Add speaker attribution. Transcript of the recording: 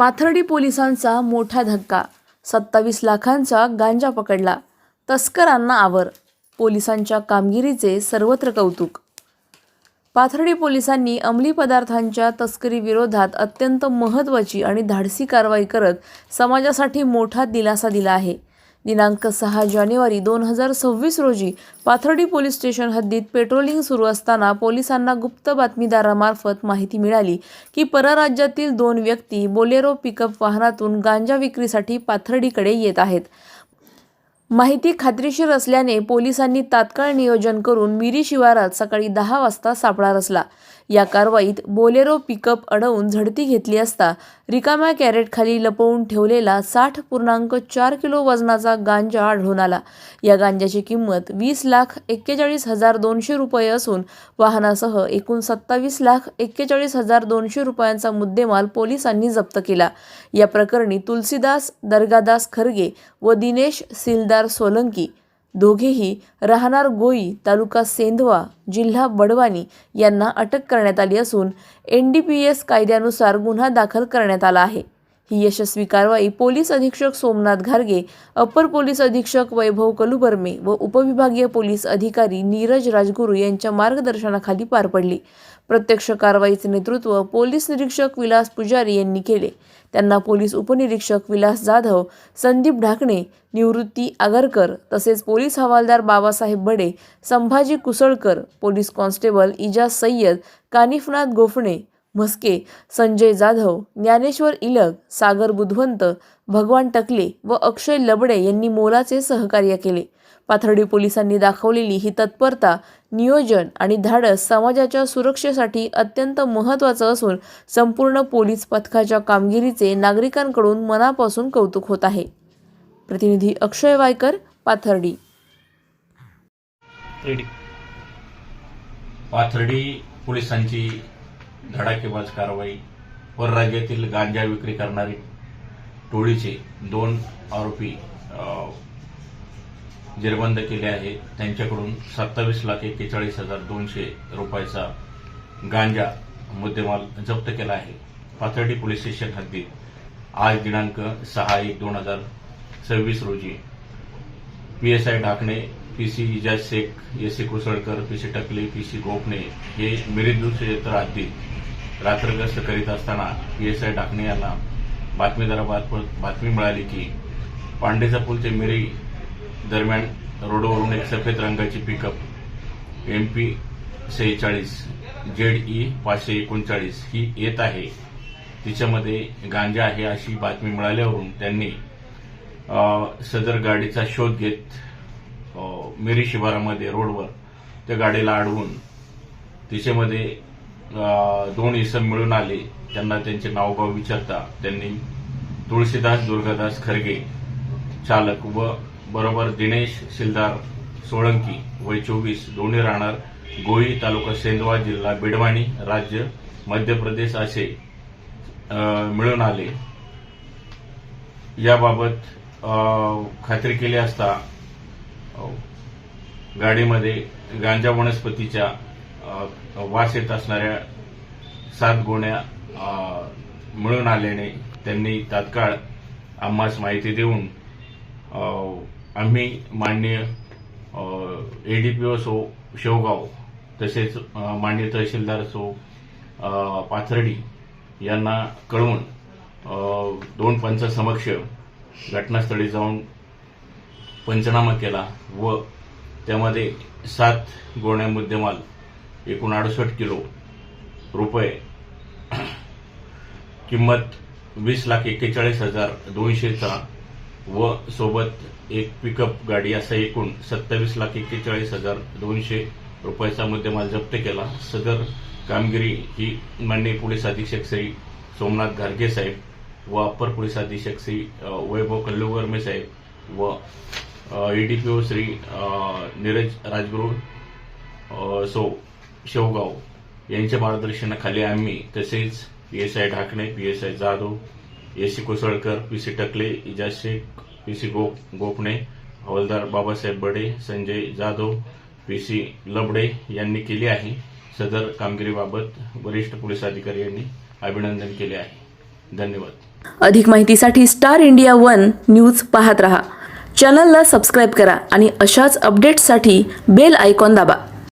Speaker 1: पाथर्डी पोलिसांचा मोठा धक्का. सत्तावीस लाखांचा गांजा पकडला. तस्करांना आवर. पोलिसांच्या कामगिरीचे सर्वत्र कौतुक. पाथर्डी पोलिसांनी अंमली पदार्थांच्या तस्करीविरोधात अत्यंत महत्त्वाची आणि धाडसी कारवाई करत समाजासाठी मोठा दिलासा दिला आहे. दिनांक सहा जानेवारी दोन हजार सव्वीस रोजी पाथर्डी पोलीस स्टेशन हद्दीत पेट्रोलिंग सुरू असताना पोलिसांना गुप्त बातमीदारामार्फत माहिती मिळाली की परराज्यातील दोन व्यक्ती बोलेरो पिकअप वाहनातून गांजा विक्रीसाठी पाथर्डीकडे येत आहेत. माहिती खात्रीशीर असल्याने पोलिसांनी तात्काळ नियोजन करून मिरी शिवारात सकाळी दहा वाजता सापळा रचला. या कारवाईत बोलेरो पिकअप अडवून झडती घेतली असता रिकाम्या कॅरेटखाली लपवून ठेवलेला साठ पूर्णांक चार किलो वजनाचा गांजा आढळून आला. या गांजाची किंमत वीस लाख एक्केचाळीस हजार दोनशे रुपये असून वाहनासह एकूण सत्तावीस लाख एक्केचाळीस हजार दोनशे रुपयांचा मुद्देमाल पोलिसांनी जप्त केला. या प्रकरणी तुलसीदास दर्गादास खरगे व दिनेश सिलदार सोलंकी दोघेही राहणार गोई तालुका सेंधवा जिल्हा बडवानी यांना अटक करण्यात आली असून एन डी पी एस कायद्यानुसार गुन्हा दाखल करण्यात आला आहे. ही यशस्वी कारवाई पोलीस अधीक्षक सोमनाथ घारगे अप्पर पोलीस अधीक्षक वैभव कलुबर्मे व उपविभागीय पोलीस अधिकारी नीरज राजगुरू यांच्या मार्गदर्शनाखाली पार पडली. प्रत्यक्ष कारवाईचे नेतृत्व पोलीस निरीक्षक विलास पुजारी यांनी केले. त्यांना पोलीस उपनिरीक्षक विलास जाधव संदीप ढाकणे निवृत्ती आगरकर तसेच पोलीस हवालदार बाबासाहेब बडे संभाजी कुसळकर पोलीस कॉन्स्टेबल इजाज सय्यद कानिफनाथ गोफणे म्हस्के संजय जाधव ज्ञानेश्वर इलग सागर बुधवंत भगवान टकले व अक्षय लबडे यांनी मोलाचे सहकार्य केले. पाथर्डी पोलिसांनी दाखवलेली ही तत्परता नियोजन आणि धाडस समाजाच्या सुरक्षेसाठी अत्यंत महत्त्वाचं असून संपूर्ण पोलीस पथकाच्या कामगिरीचे नागरिकांकडून मनापासून कौतुक होत आहे. प्रतिनिधी अक्षय वायकर पाथर्डी.
Speaker 2: पाथर्डी पोलिसांची धडाकेबाज कारवाई परराज्यातील गांजा विक्री करणारी टोळीचे दोन आरोपी जेरबंद केले आहेत. त्यांच्याकडून सत्तावीस लाख एक्केचाळीस हजार दोनशे रुपयाचा गांजा मुद्देमाल जप्त केला आहे. पाथर्डी पोलीस स्टेशन हद्दीत आज दिनांक सहा एक दोन हजार सव्वीस रोजी PSI Dhakane PC Ijaz Shaikh S C Kusalkar PC Takle PC Gopane हे मिरिंदू क्षेत्र हद्दीत रात्रग्रस्त करीत असताना पीएसआय डाकणे यांना बातमीदारामार्फत बातमी मिळाली की पांडेचा पूल ते मिरी दरम्यान रोडवरून एक सफेद रंगाची पिकअप एम पी सेहेचाळीस जेड ई पाचशे एकोणचाळीस ही येत आहे. तिच्यामध्ये गांजा आहे अशी बातमी मिळाल्यावरून त्यांनी सदर गाडीचा शोध घेत मिरी शिवारामध्ये रोडवर त्या गाडीला अडवून तिच्यामध्ये दोन इसम मिळून आले. त्यांना त्यांचे नावगाव विचारता त्यांनी तुळशीदास दुर्गादास खरगे चालक व बरोबर दिनेश सिलदार सोळंकी वय चोवीस दोन्ही राहणार गोळी तालुका सेंदवा जिल्हा बिडवाणी राज्य मध्य प्रदेश असे मिळून आले. याबाबत खात्री केली असता गाडीमध्ये गांजा वनस्पतीच्या वास येत असणाऱ्या सात गोण्या मिळून आल्याने त्यांनी तात्काळ आम्हास माहिती देऊन अ, आम्ही मान्य ओ सो शेवगाव तसेच अ, मान्य तहसीलदार सो पाथर्डी यांना कळवून दोन पंचासमक्ष घटनास्थळी जाऊन पंचनामा केला व त्यामध्ये सात गोण्या मुद्देमाल एकूण अडुसष्ट किलो रुपये. किंमत वीस लाख एक्केचाळीस हजार दोनशेचा व सोबत एक पिकअप गाडी असा एकूण सत्तावीस लाख एक्केचाळीस हजार दोनशे रुपयाचा मुद्देमाल जप्त केला. सदर कामगिरी ही माननीय पोलीस अधीक्षक श्री सोमनाथ घारगे साहेब व अप्पर पोलीस अधीक्षक श्री वैभव कल्लुगर्मे साहेब व ईडीपीओ श्री नीरज राजगुरू सो शेवगाव यांच्या मार्गदर्शनाखाली आम्ही तसेच P S I Dhakane P S I Jadhav S C Kosalkar P C Takle Ijaz Shaikh P C गो गोपणे हवालदार बाबासाहेब बडे संजय जाधव पी सी लबडे यांनी केली आहे. सदर कामगिरीबाबत वरिष्ठ पोलीस अधिकारी यांनी अभिनंदन केले आहे. धन्यवाद.
Speaker 1: अधिक माहितीसाठी स्टार इंडिया वन न्यूज पाहत रहा. चॅनलला सबस्क्राईब करा आणि अशाच अपडेट्ससाठी बेल आयकॉन दाबा.